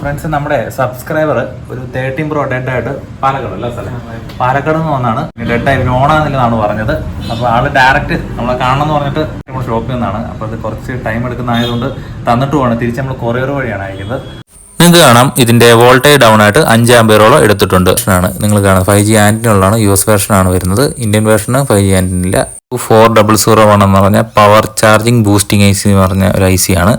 Friends നമ്മുടെ subscriber ഒരു thirteen pro dead ആയിട്ട് പാലക്കാട് അല്ല സ്ഥലം? പാലക്കാട് നിന്ന് വന്നാണ്. ഡെഡ് ആയി ഓണാന്നില്ലെന്നാണ് പറഞ്ഞത്. അപ്പോൾ ആൾ ഡയറക്റ്റ് നമ്മളെ കാണണം എന്ന് പറഞ്ഞിട്ട് നമ്മുടെ ഷോപ്പിൽ നിന്നാണ്. അപ്പോൾ അത് കുറച്ച് ടൈം എടുക്കുന്ന ആയതുകൊണ്ട് തന്നിട്ട് പോകണം തിരിച്ച് നമ്മൾ കൊറിയർ വഴിയാണ് അയക്കുന്നത്. നിങ്ങൾക്ക് കാണാം. ഇതിന്റെ വോൾട്ടേജ് ഡൗൺ ആയിട്ട് അഞ്ച് ആമ്പയറോളം എടുത്തിട്ടുണ്ട്. ആണ് നിങ്ങൾ കാണാം ഫൈവ് ജി ആന്റിനുള്ളതാണ് യു എസ് വേർഷൻ ആണ് വരുന്നത്. ഇന്ത്യൻ വേർഷന് ഫൈവ് ജി ആന്റിനില്ല ഫോർ ഡബിൾ സീറോ വൺ എന്ന് പറഞ്ഞ power charging boosting I C എന്ന് പറഞ്ഞ ഒരു ഐ സി ആണ്.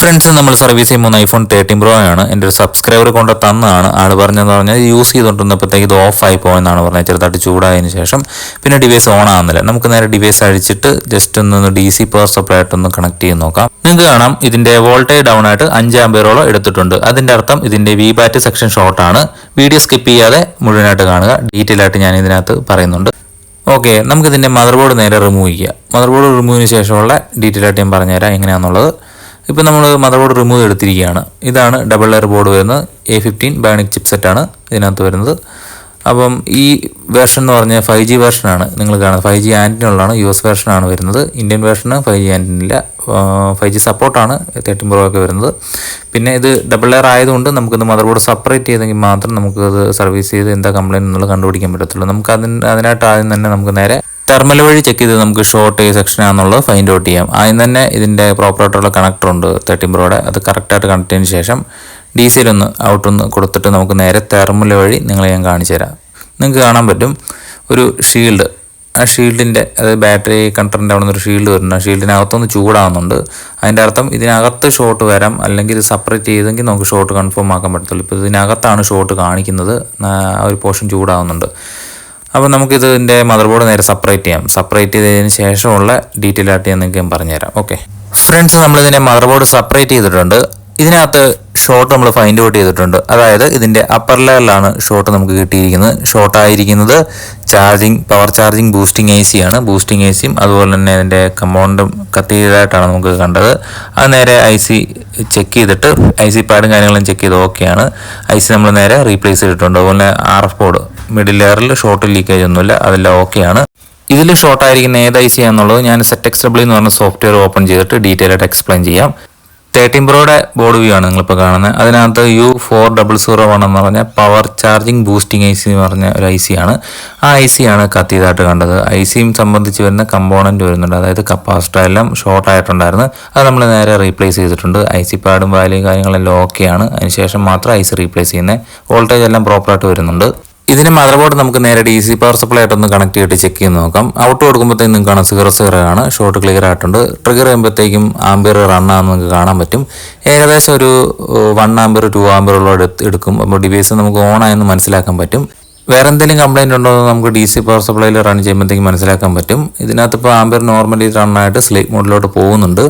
ഫ്രണ്ട്സ് നമ്മൾ സർവീസ് ചെയ്യുമ്പോൾ ഐഫോൺ തേർട്ടീൻ പ്രോ ആണ്. എന്റെ ഒരു സബ്സ്ക്രൈബർ കൊണ്ട് തന്നതാണ്. ആൾ പറഞ്ഞതെന്ന് പറഞ്ഞാൽ യൂസ് ചെയ്തുകൊണ്ടിരുന്നപ്പോഴത്തേക്ക് ഇത് ഓഫ് ആയി പോയെന്നാണ് പറഞ്ഞത്. ചെറുതായിട്ട് ചൂടായതിനു ശേഷം പിന്നെ ഡിവൈസ് ഓൺ ആകുന്നില്ല നമുക്ക് നേരെ ഡിവൈസ് അഴിച്ചിട്ട് ജസ്റ്റ് ഒന്ന് ഡി സി പവർ സപ്ലൈ ആയിട്ടൊന്ന് കണക്ട് ചെയ്ത് നോക്കാം. നിങ്ങൾക്ക് കാണാം ഇതിന്റെ വോൾട്ടേജ് ഡൗൺ ആയിട്ട് അഞ്ച് ആംബിയറോളം എടുത്തിട്ടുണ്ട്. അതിന്റെ അർത്ഥം ഇതിന്റെ വി ബാറ്റ് സെക്ഷൻ ഷോർട്ടാണ് വീഡിയോ സ്കിപ്പ് ചെയ്യാതെ മുഴുവനായിട്ട് കാണുക. ഡീറ്റെയിൽ ആയിട്ട് ഞാൻ ഇതിനകത്ത് പറയുന്നുണ്ട്. ഓക്കെ നമുക്കിതിന്റെ മദർ ബോർഡ് നേരെ റിമൂവ് ചെയ്യാം. മദർ ബോർഡ് റിമൂവിന് ശേഷമുള്ള ഡീറ്റെയിൽ ആയിട്ട് ഞാൻ പറഞ്ഞുതരാം. എങ്ങനെയാണെന്നുള്ളത് ഇപ്പം നമ്മൾ മദർ ബോർഡ് റിമൂവ് എടുത്തിരിക്കുകയാണ് ഇതാണ് ഡബിൾ ലെയർ ബോർഡ് വരുന്നത്. എ ഫിഫ്റ്റീൻ ബയോണിക് ചിപ്സെറ്റാണ് ഇതിനകത്ത് വരുന്നത്. അപ്പം ഈ വേർഷൻ എന്ന് പറഞ്ഞാൽ ഫൈവ് ജി വേർഷനാണ് നിങ്ങൾ കാണുന്നത്. ഫൈവ് ജി ആന്റിനുള്ളതാണ് യു എസ് വേർഷനാണ് വരുന്നത്. ഇന്ത്യൻ വേർഷന് ഫൈവ് ജി ആന്റിനില്ല. ഫൈവ് ജി സപ്പോർട്ടാണ് തേർട്ടീൻ പ്രോ ഒക്കെ വരുന്നത്. പിന്നെ ഇത് ഡബിൾ ലെയർ ആയതുകൊണ്ട് നമുക്കിത് മദർ ബോർഡ് സെപ്പറേറ്റ് ചെയ്തെങ്കിൽ മാത്രം നമുക്കത് സർവീസ് ചെയ്ത് എന്താ കംപ്ലയിന്റ് എന്നുള്ളത് കണ്ടുപിടിക്കാൻ പറ്റത്തുള്ളൂ. നമുക്ക് അതിന് അതിനായിട്ട് ആദ്യം തന്നെ നമുക്ക് നേരെ ടെർമിനൽ വഴി ചെക്ക് ചെയ്ത് നമുക്ക് ഷോർട്ട് സെക്ഷൻ സെക്ഷനാണെന്നുള്ളത് ഫൈൻഡ് ഔട്ട് ചെയ്യാം. ആദ്യം തന്നെ ഇതിന്റെ പ്രോപ്പറായിട്ടുള്ള കണക്ടർ ഉണ്ട് തേർട്ടീൻ പ്രോയുടെ അത് കറക്റ്റായിട്ട് കണക്ട് ചെയ്തതിന് ശേഷം ഡി സിയിലൊന്ന് ഔട്ടൊന്ന് കൊടുത്തിട്ട് നമുക്ക് നേരെ തെർമൽ വഴി നിങ്ങളെ ഞാൻ കാണിച്ചു തരാം. നിങ്ങൾക്ക് കാണാൻ പറ്റും ഒരു ഷീൽഡ് ആ ഷീൽഡിന്റെ അതായത് ബാറ്ററി കണ്ടറിന്റെ അവിടെ നിന്നൊരു ഷീൽഡ് വരുന്നുണ്ട് ഷീൽഡിനകത്തൊന്ന് ചൂടാവുന്നുണ്ട്. അതിന്റെ അർത്ഥം ഇതിനകത്ത് ഷോർട്ട് വരാം. അല്ലെങ്കിൽ ഇത് സെപ്പറേറ്റ് ചെയ്തെങ്കിൽ നമുക്ക് ഷോർട്ട് കൺഫേം ആക്കാൻ പറ്റത്തുള്ളൂ. ഇപ്പോൾ ഇതിനകത്താണ് ഷോർട്ട് കാണിക്കുന്നത്. ആ ഒരു പോർഷൻ ചൂടാവുന്നുണ്ട്. അപ്പോൾ നമുക്കിത് ഇതിന്റെ മദർ ബോർഡ് നേരെ സെപ്പറേറ്റ് ചെയ്യാം. സെപ്പറേറ്റ് ചെയ്തതിന് ശേഷമുള്ള ഡീറ്റെയിൽ ആയിട്ട് ഞാൻ നിങ്ങൾക്ക് പറഞ്ഞുതരാം. ഓക്കെ ഫ്രണ്ട്സ് നമ്മളിതിന്റെ മദർ ബോർഡ് സെപ്പറേറ്റ് ചെയ്തിട്ടുണ്ട്. ഇതിനകത്ത് ഷോർട്ട് നമ്മൾ ഫൈൻഡ് ഔട്ട് ചെയ്തിട്ടുണ്ട്. അതായത് ഇതിന്റെ അപ്പർ ലെയറിലാണ് ഷോർട്ട് നമുക്ക് കിട്ടിയിരിക്കുന്നത്. ഷോർട്ട് ആയിരിക്കുന്നത് charging power charging boosting A C ആണ്. ബൂസ്റ്റിംഗ് എ സിയും അതുപോലെ തന്നെ അതിന്റെ കമ്പൗണ്ടും കത്തിയതായിട്ടാണ് നമുക്ക് കണ്ടത്. അത് നേരെ ഐ സി ചെക്ക് ചെയ്തിട്ട് ഐ സി പാഡും കാര്യങ്ങളും ചെക്ക് ചെയ്ത് ഓക്കെയാണ് ഐ സി നമ്മൾ നേരെ റീപ്ലേസ് ചെയ്തിട്ടുണ്ട്. അതുപോലെ ആർ എഫ് ബോർഡ് മിഡിൽ ലെയറിൽ ഷോർട്ട് ലീക്കേജ് ഒന്നുമില്ല അതെല്ലാം ഓക്കെയാണ് ഇതിൽ ഷോർട്ട് ആയിരിക്കുന്ന ഏത് ഐ സി ആണെന്നുള്ളത് ഞാൻ സെറ്റ് എക്സ് ഡബ്ല്യൂ എന്ന് പറഞ്ഞ സോഫ്റ്റ്വെയർ ഓപ്പൺ ചെയ്തിട്ട് ഡീറ്റെയിൽ ആയിട്ട് എക്സ്പ്ലെയിൻ ചെയ്യാം. തേർട്ടീൻ പ്രോയുടെ ബോർഡ് വ്യൂ ആണ് നിങ്ങളിപ്പോൾ കാണുന്നത്. അതിനകത്ത് U four double zero one എന്ന് പറഞ്ഞ power charging boosting I C എന്ന് പറഞ്ഞ ഒരു ഐ സി ആണ്. ആ ഐ സി ആണ് കത്തിയതായിട്ട് കണ്ടത്. ഐ സിയും സംബന്ധിച്ച് വരുന്ന കമ്പോണന്റ് വരുന്നുണ്ട്. അതായത് കപ്പാസിറ്റർ എല്ലാം ഷോർട്ട് ആയിട്ടുണ്ടായിരുന്നു. അത് നമ്മൾ നേരെ റീപ്ലേസ് ചെയ്തിട്ടുണ്ട്. ഐ സി പാഡും വാല്യൂ കാര്യങ്ങളെല്ലാം ഓക്കെയാണ് അതിനുശേഷം മാത്രം ഐ സി റീപ്ലേസ് ചെയ്യുന്നത് വോൾട്ടേജ് എല്ലാം പ്രോപ്പറായിട്ട് വരുന്നുണ്ട്. ഇതിന് മദർ ബോർഡ് നമുക്ക് നേരെ ഡി സി പവർ സപ്ലൈ ആയിട്ടൊന്ന് കണക്ട് ചെയ്തിട്ട് ചെക്ക് ചെയ്ത് നോക്കാം. ഔട്ട് കൊടുക്കുമ്പോഴത്തേക്കും നിങ്ങൾക്ക് കാണാം സീറോ ആണ്. ഷോർട്ട് ക്ലിയർ ആയിട്ടുണ്ട്. ട്രിഗർ ചെയ്യുമ്പോഴത്തേക്കും ആംബിയർ റൺ ആണെന്ന് നിങ്ങൾക്ക് കാണാൻ പറ്റും. ഏകദേശം ഒരു വൺ ആംബിയർ ടു ആംബിയറുള്ള എടുക്കും. അപ്പോൾ ഡിവൈസ് നമുക്ക് ഓൺ ആയെന്ന് മനസ്സിലാക്കാൻ പറ്റും. വേറെ എന്തെങ്കിലും കംപ്ലൈന്റ് ഉണ്ടോ എന്ന് നമുക്ക് ഡി സി പവർ സപ്ലൈയിൽ റൺ ചെയ്യുമ്പോഴത്തേക്കും മനസ്സിലാക്കാൻ പറ്റും. ഇതിനകത്ത് ഇപ്പോൾ ആംബിയർ നോർമലി റൺ ആയിട്ട് സ്ലീപ്പ് മോഡിലോട്ട് പോകുന്നുണ്ട്.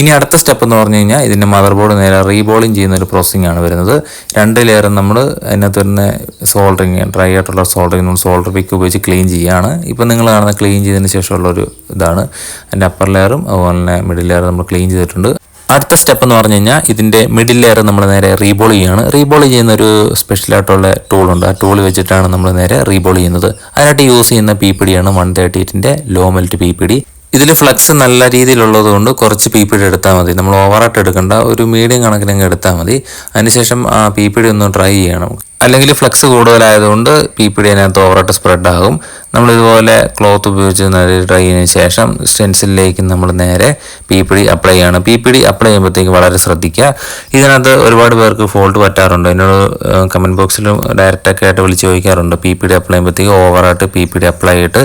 ഇനി അടുത്ത സ്റ്റെപ്പ് എന്ന് പറഞ്ഞു കഴിഞ്ഞാൽ ഇതിന്റെ മദർ ബോർഡ് നേരെ റീബോളിങ് ചെയ്യുന്ന ഒരു പ്രോസസ്സിംഗ് ആണ് വരുന്നത്. രണ്ട് ലെയറും നമ്മൾ അതിനകത്ത് വരുന്ന സോൾഡറിങ് ഡ്രൈ ആയിട്ടുള്ള സോൾഡറിങ് നമ്മൾ സോൾഡർ പിക്ക് ഉപയോഗിച്ച് ക്ലീൻ ചെയ്യുകയാണ് ഇപ്പോൾ നിങ്ങൾ കാണുന്ന ക്ലീൻ ചെയ്തതിന് ശേഷമുള്ള ഒരു ഇതാണ് അതിന്റെ അപ്പർ ലെയറും അതുപോലെ തന്നെ മിഡിൽ ലെയറും നമ്മൾ ക്ലീൻ ചെയ്തിട്ടുണ്ട്. അടുത്ത സ്റ്റെപ്പ് എന്ന് പറഞ്ഞു കഴിഞ്ഞാൽ ഇതിന്റെ മിഡിൽ ലെയർ നമ്മൾ നേരെ റീബോൾ ചെയ്യുകയാണ്. റീബോൾ ചെയ്യുന്ന ഒരു സ്പെഷ്യലായിട്ടുള്ള ടൂളുണ്ട് ആ ടൂൾ വെച്ചിട്ടാണ് നമ്മൾ നേരെ റീബോൾ ചെയ്യുന്നത്. അതിനായിട്ട് യൂസ് ചെയ്യുന്ന പി ഡിയാണ് one thirty എയ്റ്റിന്റെ low melt P P D ഇതിൽ ഫ്ലക്സ് നല്ല രീതിയിലുള്ളത് കൊണ്ട് കുറച്ച് പി പി ഡി എടുത്താൽ മതി. നമ്മൾ ഓവറായിട്ട് എടുക്കേണ്ട. ഒരു മീഡിയം കണക്കിനങ്ങ് എടുത്താൽ മതി. അതിനുശേഷം ആ പി പി ഡി ഒന്ന് ട്രൈ ചെയ്യണം. അല്ലെങ്കിൽ ഫ്ലക്സ് കൂടുതലായതുകൊണ്ട് പി പി ഡി അതിനകത്ത് ഓവറായിട്ട് സ്പ്രെഡ് ആകും. നമ്മൾ ഇതുപോലെ ക്ലോത്ത് ഉപയോഗിച്ച് നല്ല ഡ്രൈ ചെയ്തതിന് ശേഷം സ്റ്റെൻസിലേക്ക് നമ്മൾ നേരെ പി പി ഡി അപ്ലൈ ചെയ്യണം. പി പി ഡി അപ്ലൈ ചെയ്യുമ്പോഴത്തേക്ക് വളരെ ശ്രദ്ധിക്കുക. ഇതിനകത്ത് ഒരുപാട് പേർക്ക് ഫോൾട്ട് പറ്റാറുണ്ട്. എന്നോട് കമന്റ് ബോക്സിലും ഡയറക്റ്റൊക്കെ ആയിട്ട് വിളിച്ച് ചോദിക്കാറുണ്ട്. പി പി ഡി അപ്ലൈ ചെയ്യുമ്പോഴത്തേക്ക് ഓവറായിട്ട് പി പി ഡി അപ്ലൈ ചെയ്തിട്ട്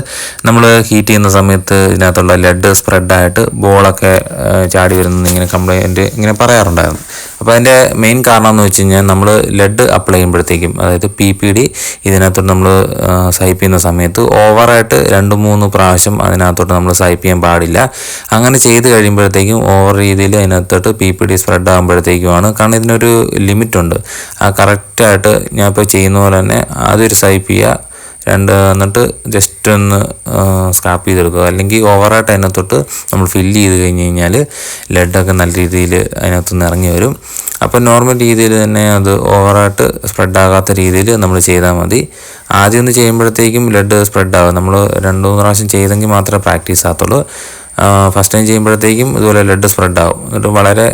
നമ്മൾ ഹീറ്റ് ചെയ്യുന്ന സമയത്ത് ഇതിനകത്തുള്ള ലെഡ് സ്പ്രെഡായിട്ട് ബോളൊക്കെ ചാടി വരുന്നത് ഇങ്ങനെ കംപ്ലൈന്റ് ഇങ്ങനെ പറയാറുണ്ടായിരുന്നു. അപ്പോൾ അതിന്റെ മെയിൻ കാരണം എന്ന് വെച്ച് കഴിഞ്ഞാൽ നമ്മൾ ലെഡ് അപ്ലൈ ചെയ്യുമ്പോഴത്തേക്കും അതായത് പി പി ഡി ഇതിനകത്തോട്ട് നമ്മൾ സൈപ്പ് ചെയ്യുന്ന സമയത്ത് ഓവറായിട്ട് രണ്ട് മൂന്ന് പ്രാവശ്യം അതിനകത്തോട്ട് നമ്മൾ സൈപ്പ് ചെയ്യാൻ പാടില്ല. അങ്ങനെ ചെയ്ത് കഴിയുമ്പോഴത്തേക്കും ഓവർ രീതിയിൽ അതിനകത്തോട്ട് പി പി ഡി സ്പ്രെഡ് ആകുമ്പോഴത്തേക്കുമാണ്. കാരണം ഇതിനൊരു ലിമിറ്റുണ്ട് ആ കറക്റ്റായിട്ട് ഞാൻ ഇപ്പോൾ ചെയ്യുന്ന പോലെ തന്നെ അതൊരു സൈപ്പ് ചെയ്യുക രണ്ട് എന്നിട്ട് ജസ്റ്റ് ഒന്ന് സ്ക്രാപ്പ് ചെയ്തെടുക്കുക. അല്ലെങ്കിൽ ഓവറായിട്ട് അതിനകത്തോട്ട് നമ്മൾ ഫില്ല് ചെയ്ത് കഴിഞ്ഞ് കഴിഞ്ഞാൽ ലെഡൊക്കെ നല്ല രീതിയിൽ അതിനകത്ത് നിന്ന് ഇറങ്ങി വരും. അപ്പോൾ നോർമൽ രീതിയിൽ തന്നെ അത് ഓവറായിട്ട് സ്പ്രെഡ് ആകാത്ത രീതിയിൽ നമ്മൾ ചെയ്താൽ മതി. ആദ്യം ഒന്ന് ചെയ്യുമ്പോഴത്തേക്കും ലെഡ് സ്പ്രെഡ് ആകും. നമ്മൾ രണ്ട് മൂന്ന് പ്രാവശ്യം ചെയ്തെങ്കിൽ മാത്രമേ പ്രാക്ടീസ് ആകത്തുള്ളൂ. ഫസ്റ്റ് ടൈം ചെയ്യുമ്പോഴത്തേക്കും ഇതുപോലെ ലെഡ് സ്പ്രെഡ് ആവും എന്നിട്ട് വളരെ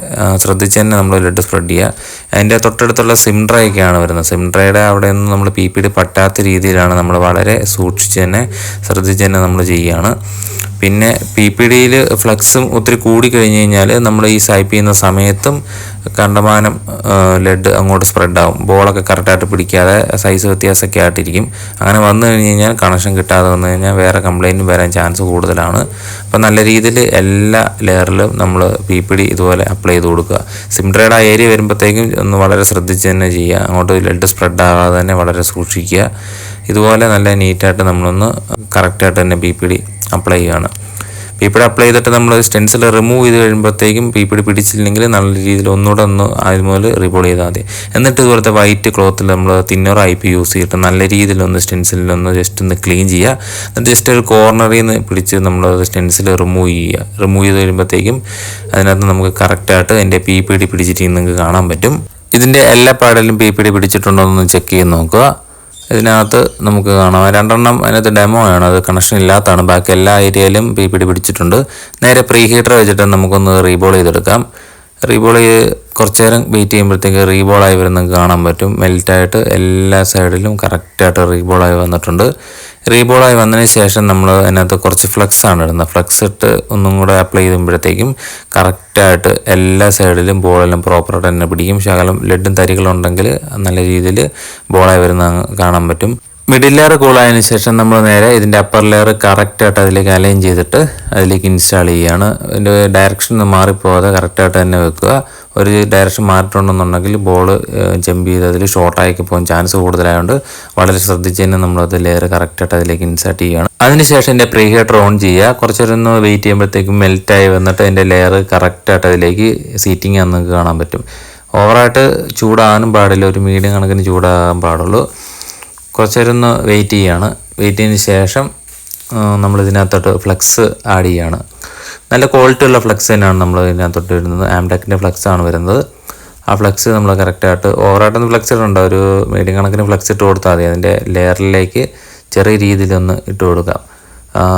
ശ്രദ്ധിച്ച് തന്നെ നമ്മൾ ലെഡ് സ്പ്രെഡ് ചെയ്യുക. അതിന്റെ തൊട്ടടുത്തുള്ള സിംട്രയൊക്കെയാണ് വരുന്നത്. സിംട്രയുടെ അവിടെ നിന്ന് നമ്മൾ പി പി ഡി പറ്റാത്ത രീതിയിലാണ് നമ്മൾ വളരെ സൂക്ഷിച്ച് തന്നെ ശ്രദ്ധിച്ച് തന്നെ നമ്മൾ ചെയ്യുകയാണ്. പിന്നെ പി പി ഡിയിൽ ഫ്ലക്സും ഒത്തിരി കൂടി കഴിഞ്ഞ് കഴിഞ്ഞാൽ നമ്മൾ ഈ സൈപ്പ് ചെയ്യുന്ന സമയത്തും കണ്ടമാനം ലെഡ് അങ്ങോട്ട് സ്പ്രെഡ് ആവും ബോളൊക്കെ കറക്റ്റായിട്ട് പിടിക്കാതെ സൈസ് വ്യത്യാസമൊക്കെ ആയിട്ടിരിക്കും. അങ്ങനെ വന്നു കഴിഞ്ഞ് കഴിഞ്ഞാൽ കണക്ഷൻ കിട്ടാതെ വന്നു കഴിഞ്ഞാൽ വേറെ കംപ്ലയിന്റ് വരാൻ ചാൻസ് കൂടുതലാണ്. അപ്പോൾ നല്ല രീതിയിൽ എല്ലാ ലെയറിലും നമ്മൾ പി പി ഡി ഇതുപോലെ അപ്ലൈ ചെയ്ത് കൊടുക്കുക. സിംട്രയുടെ ആ ഏരിയ വരുമ്പോഴത്തേക്കും ഒന്ന് വളരെ ശ്രദ്ധിച്ച് തന്നെ ചെയ്യുക. അങ്ങോട്ട് ലെഡ് സ്പ്രെഡ് ആകാതെ തന്നെ വളരെ സൂക്ഷിക്കുക. ഇതുപോലെ നല്ല നീറ്റായിട്ട് നമ്മളൊന്ന് കറക്റ്റായിട്ട് തന്നെ ബി പി ഡി അപ്ലൈ ചെയ്യുകയാണ്. പി പി അപ്ലൈ ചെയ്തിട്ട് നമ്മൾ സ്റ്റെൻസിൽ റിമൂവ് ചെയ്ത് കഴിയുമ്പോഴത്തേക്കും പി പി പിടിച്ചില്ലെങ്കിൽ നല്ല രീതിയിൽ ഒന്നുകൂടെ ഒന്ന് ആദ്യം മുതൽ റിബോൾ ചെയ്താൽ മതി. എന്നിട്ട് ഇതുപോലത്തെ വൈറ്റ് ക്ലോത്തിൽ നമ്മൾ തിന്നർ പി യൂസ് ചെയ്തിട്ട് നല്ല രീതിയിൽ ഒന്ന് സ്റ്റെൻസിലൊന്ന് ജസ്റ്റ് ഒന്ന് ക്ലീൻ ചെയ്യുക. എന്നിട്ട് ജസ്റ്റ് ഒരു കോർണറിൽ നിന്ന് പിടിച്ച് നമ്മൾ സ്റ്റെൻസിൽ റിമൂവ് ചെയ്യുക. റിമൂവ് ചെയ്ത് കഴിയുമ്പോഴത്തേക്കും അതിനകത്ത് നമുക്ക് കറക്റ്റായിട്ട് അതിന്റെ പി പി ഡി പിടിച്ചിട്ട് നിങ്ങൾക്ക് കാണാൻ പറ്റും. ഇതിന്റെ എല്ലാ പാടലും പി പി ഡി പിടിച്ചിട്ടുണ്ടോ എന്ന് ചെക്ക് ചെയ്ത് നോക്കുക. ഇതിനകത്ത് നമുക്ക് കാണാം. രണ്ടെണ്ണം അതിനകത്ത് ഡെമോ ആണ്. അത് കണക്ഷൻ ഇല്ലാത്തതാണ്. ബാക്കി എല്ലാ ഏരിയയിലും പി പി പിടിച്ചിട്ടുണ്ട്. നേരെ പ്രീ ഹീറ്റർ വെച്ചിട്ട് നമുക്കൊന്ന് റീബോൾ ചെയ്തെടുക്കാം. റീബോൾ ചെയ്ത് കുറച്ച് നേരം വെയിറ്റ് ചെയ്യുമ്പോഴത്തേക്ക് റീബോളായി വരുന്നത് കാണാൻ പറ്റും. മെൽറ്റായിട്ട് എല്ലാ സൈഡിലും കറക്റ്റായിട്ട് റീബോളായി വന്നിട്ടുണ്ട്. റീബോളായി വന്നതിന് ശേഷം നമ്മൾ അതിനകത്ത് കുറച്ച് ഫ്ലക്സ് ആണ് ഇടുന്നത്. ഫ്ലക്സ് ഇട്ട് ഒന്നും കൂടെ അപ്ലൈ ചെയ്യുമ്പോഴത്തേക്കും കറക്റ്റായിട്ട് എല്ലാ സൈഡിലും ബോളെല്ലാം പ്രോപ്പറായിട്ട് തന്നെ പിടിക്കും. ശകലം ലെഡും തരികളുണ്ടെങ്കിൽ നല്ല രീതിയിൽ ബോളായി വരുന്ന കാണാൻ പറ്റും. മിഡിൽ ലെയർ കൂളായതിനു ശേഷം നമ്മൾ നേരെ ഇതിന്റെ അപ്പർ ലെയർ കറക്റ്റായിട്ട് അതിലേക്ക് അലൈൻ ചെയ്തിട്ട് അതിലേക്ക് ഇൻസ്റ്റാൾ ചെയ്യുകയാണ് അതിന്റെ ഡയറക്ഷൻ മാറിപ്പോകാതെ കറക്റ്റായിട്ട് തന്നെ വെക്കുക. ഒരു ഡയറക്ഷൻ മാറ്റണമെന്നുണ്ടെങ്കിൽ ബോൾ ജമ്പ് ചെയ്ത് അതിൽ ഷോർട്ടായിക്കി പോകാൻ ചാൻസ് കൂടുതലായതുകൊണ്ട് വളരെ ശ്രദ്ധിച്ച് തന്നെ നമ്മളത് ലെയർ കറക്റ്റായിട്ട് അതിലേക്ക് ഇൻസേർട്ട് ചെയ്യുകയാണ്. അതിനുശേഷം എന്റെ പ്രീ ഹീറ്റർ ഓൺ ചെയ്യുക. കുറച്ചൊരൊന്ന് വെയിറ്റ് ചെയ്യുമ്പോഴത്തേക്കും മെൽറ്റായി വന്നിട്ട് അതിന്റെ ലെയർ കറക്റ്റായിട്ട് അതിലേക്ക് സീറ്റിംഗ് നിങ്ങൾക്ക് കാണാൻ പറ്റും. ഓവറായിട്ട് ചൂടാകാനും പാടില്ല. ഒരു മീഡിയം കണക്കിന് ചൂടാകാൻ പാടുള്ളൂ. കുറച്ചൊരൊന്ന് വെയിറ്റ് ചെയ്യുകയാണ്. വെയിറ്റ് ചെയ്തതിന് ശേഷം നമ്മൾ ഇതിനകത്തോട്ട് ഫ്ലക്സ് ആഡ് ചെയ്യാണ് നല്ല ക്വാളിറ്റി ഉള്ള ഫ്ലക്സ് തന്നെയാണ് നമ്മൾ ഇതിനകത്തോട്ട് വരുന്നത്. ആംടെക്കിന്റെ ഫ്ലക്സ് ആണ് വരുന്നത്. ആ ഫ്ലക്സ് നമ്മൾ കറക്റ്റായിട്ട് ഓവറായിട്ടൊന്ന് ഫ്ലക്സ് ഇടണ്ട. ഒരു മീഡിയം കണക്കിന് ഫ്ലക്സ് ഇട്ട് കൊടുത്താൽ മതി. അതിന്റെ ലെയറിലേക്ക് ചെറിയ രീതിയിലൊന്ന് ഇട്ട് കൊടുക്കാം.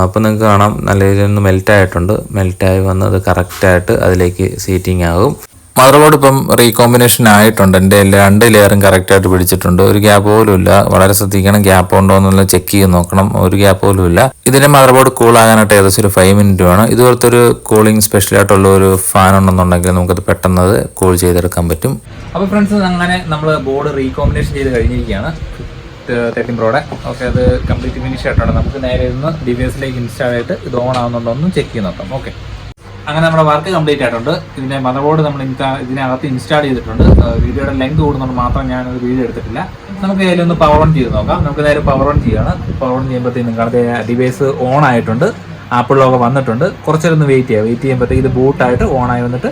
അപ്പോൾ നിങ്ങൾക്ക് കാണാം. നല്ല രീതിയിൽ ഒന്ന് മെൽറ്റായിട്ടുണ്ട് മെൽറ്റായി വന്നത് കറക്റ്റായിട്ട് അതിലേക്ക് സീറ്റിംഗ് ആകും. മദർ ഇപ്പം റീകോമ്പിനേഷൻ ആയിട്ടുണ്ട്. എന്റെ രണ്ട് ലെയറും കറക്റ്റായിട്ട് പിടിച്ചിട്ടുണ്ട്. ഒരു ഗ്യാപ്പ് പോലും ഇല്ല. വളരെ ശ്രദ്ധിക്കണം. ഗ്യാപ്പ് ഉണ്ടോ എന്നുള്ള ചെക്ക് ചെയ്ത് നോക്കണം. ഒരു ഗ്യാപ്പ് പോലും ഇല്ല. ഇതിന്റെ മദർ കൂൾ ആകാനായിട്ട് ഏകദേശം ഒരു ഫൈവ് മിനിറ്റ് വേണം. ഇതുപോലത്തെ ഒരു കൂളിംഗ് സ്പെഷ്യൽ ആയിട്ടുള്ള ഒരു ഫാൻ ഉണ്ടെന്നുണ്ടെങ്കിൽ നമുക്കത് പെട്ടെന്ന് കൂൾ ചെയ്തെടുക്കാൻ പറ്റും. അപ്പോൾ ഫ്രണ്ട്സ് അങ്ങനെ നമ്മൾ ബോർഡ് റീകോമ്പിനേഷൻ ചെയ്ത് കഴിഞ്ഞിരിക്കുകയാണ്. തേർട്ടീൻ പ്രോടെ ഓക്കെ അത് കംപ്ലീറ്റ് ഫിനിഷ് ആയിട്ടുണ്ട്. നമുക്ക് നേരെ ഇരുന്ന് ഡിവൈസിലേക്ക് ഇൻസ്റ്റാൾ ആയിട്ട് ഇത് ഓൺ ആവുന്നുണ്ടോ എന്നും ചെക്ക് ചെയ്ത് നോക്കാം. ഓക്കെ. അങ്ങനെ നമ്മുടെ വർക്ക് കംപ്ലീറ്റ് ആയിട്ടുണ്ട്. ഇതിന്റെ മദർ ബോർഡ് നമ്മൾ ഇൻസ്റ്റാ- ഇതിനകത്ത് ഇൻസ്റ്റാൾ ചെയ്തിട്ടുണ്ട്. വീഡിയോയുടെ ലെങ്ത് കൂടുന്നുണ്ട് മാത്രം ഞാൻ ഒരു വീഡിയോ എടുത്തിട്ടില്ല. നമുക്ക് ഒന്ന് പവർ ഓൺ ചെയ്ത് നോക്കാം. നമുക്ക് നേരെ പവർ ഓൺ ചെയ്യാണ്. പവർ ഓൺ ചെയ്യുമ്പോഴത്തേക്കും നിങ്ങളുടെ ഡിവൈസ് ഓൺ ആയിട്ടുണ്ട്. ആപ്പിൾ ലോഗോ വന്നിട്ടുണ്ട്. കുറച്ചൊന്ന് വെയിറ്റ് ചെയ്യാം. വെയിറ്റ് ചെയ്യുമ്പോഴത്തേക്ക് ഇത് ബൂട്ടായിട്ട് ഓൺ ആയി വന്നിട്ട്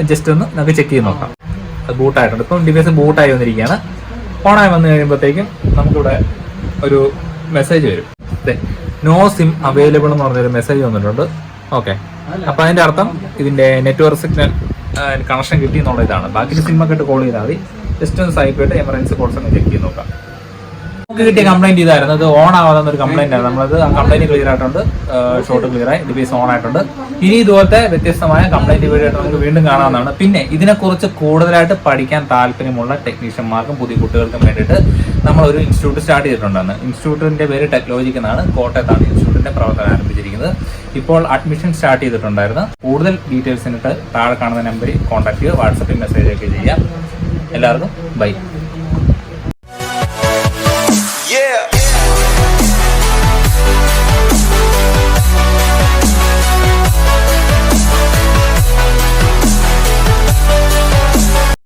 ജസ്റ്റ് ഒന്ന് നമുക്ക് ചെക്ക് ചെയ്ത് നോക്കാം. അത് ബൂട്ടായിട്ടുണ്ട് ഇപ്പം ഡിവൈസ് ബൂട്ടായി വന്നിരിക്കുകയാണ്. ഓണായി വന്നു കഴിയുമ്പോഴത്തേക്കും നമുക്കിവിടെ ഒരു മെസ്സേജ് വരും. നോ സിം അവൈലബിൾ എന്ന് പറഞ്ഞൊരു മെസ്സേജ് വന്നിട്ടുണ്ട്. ഓക്കെ അപ്പൊ അതിന്റെ അർത്ഥം ഇതിന്റെ നെറ്റ്വർക്ക് സിഗ്നൽ കണക്ഷൻ കിട്ടി എന്നുള്ള ഇതാണ് ബാക്കി സിനിമ കേട്ട് കോൾ ചെയ്താൽ മതി. ജസ്റ്റ് ഒന്ന് പോയിട്ട് എമർജൻസി കോൾസ് ഒന്ന് ചെക്ക് ചെയ്ത് നോക്കാം. നമുക്ക് കിട്ടിയ കംപ്ലൈന്റ് ഇതായിരുന്നു. ഇത് ഓൺ ആവാതെ ഒരു കംപ്ലൈന്റ് ആണ് നമ്മളത് കംപ്ലൈന്റ് ക്ലിയർ ആയിട്ടുണ്ട്. ഷോട്ട് ക്ലിയർ ആയി. ഡിവൈസ് ഓൺ ആയിട്ടുണ്ട്. ഇനി ഇതുപോലത്തെ വ്യത്യസ്തമായ കംപ്ലൈന്റ് വീഡിയോ നമുക്ക് വീണ്ടും കാണാവുന്നതാണ്. പിന്നെ ഇതിനെക്കുറിച്ച് കൂടുതലായിട്ട് പഠിക്കാൻ താല്പര്യമുള്ള ടെക്നീഷ്യന്മാർക്കും പുതിയ കുട്ടികൾക്കും വേണ്ടിയിട്ട് നമ്മൾ ഒരു ഇൻസ്റ്റിറ്റ്യൂട്ട് സ്റ്റാർട്ട് ചെയ്തിട്ടുണ്ടെന്ന് ഇൻസ്റ്റിറ്റ്യൂട്ടിന്റെ പേര് ടെക്നോളജിക് എന്നാണ് കോട്ടയത്താണ് ഇൻസ്റ്റിറ്റ്യൂട്ടിന്റെ പ്രവർത്തനം ആരംഭിച്ചിരിക്കുന്നത്. ഇപ്പോൾ അഡ്മിഷൻ സ്റ്റാർട്ട് ചെയ്തിട്ടുണ്ടായിരുന്നു. കൂടുതൽ ഡീറ്റെയിൽസിനിട്ട് താഴെ കാണുന്ന നമ്പറിൽ കോൺടാക്ട് ചെയ്യുക വാട്സപ്പിൽ മെസ്സേജ് ഒക്കെ ചെയ്യാം എല്ലാവർക്കും ബൈ